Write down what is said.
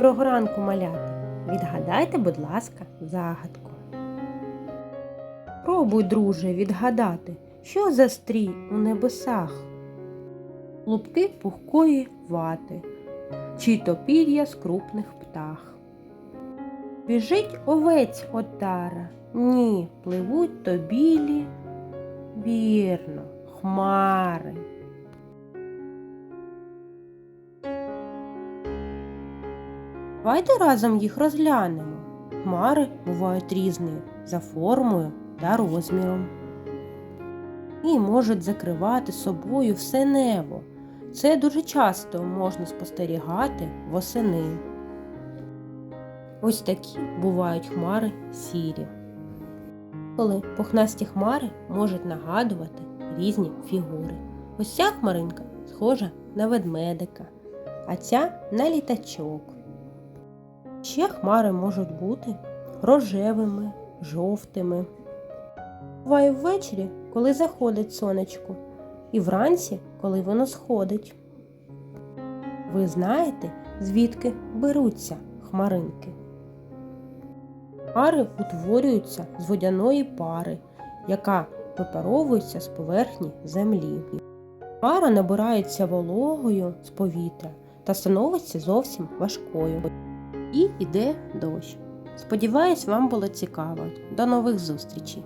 Доброго ранку, малята! Відгадайте, будь ласка, загадку. Пробуй, друже, відгадати, що за стрій у небесах? Лупки пухкої вати, чи то пір'я з крупних птах. Біжить овець отара, ні, пливуть то білі, вірно, хмари. Давайте разом їх розглянемо. Хмари бувають різні за формою та розміром. І можуть закривати собою все небо. Це дуже часто можна спостерігати восени. Ось такі бувають хмари сірі. Коли пухнасті хмари можуть нагадувати різні фігури. Ось ця хмаринка схожа на ведмедика, а ця на літачок. Ще хмари можуть бути рожевими, жовтими. Буває ввечері, коли заходить сонечко, і вранці, коли воно сходить. Ви знаєте, звідки беруться хмаринки? Хмари утворюються з водяної пари, яка випаровується з поверхні землі. Пара набирається вологою з повітря та становиться зовсім важкою. І йде дощ. Сподіваюсь, вам було цікаво. До нових зустрічей!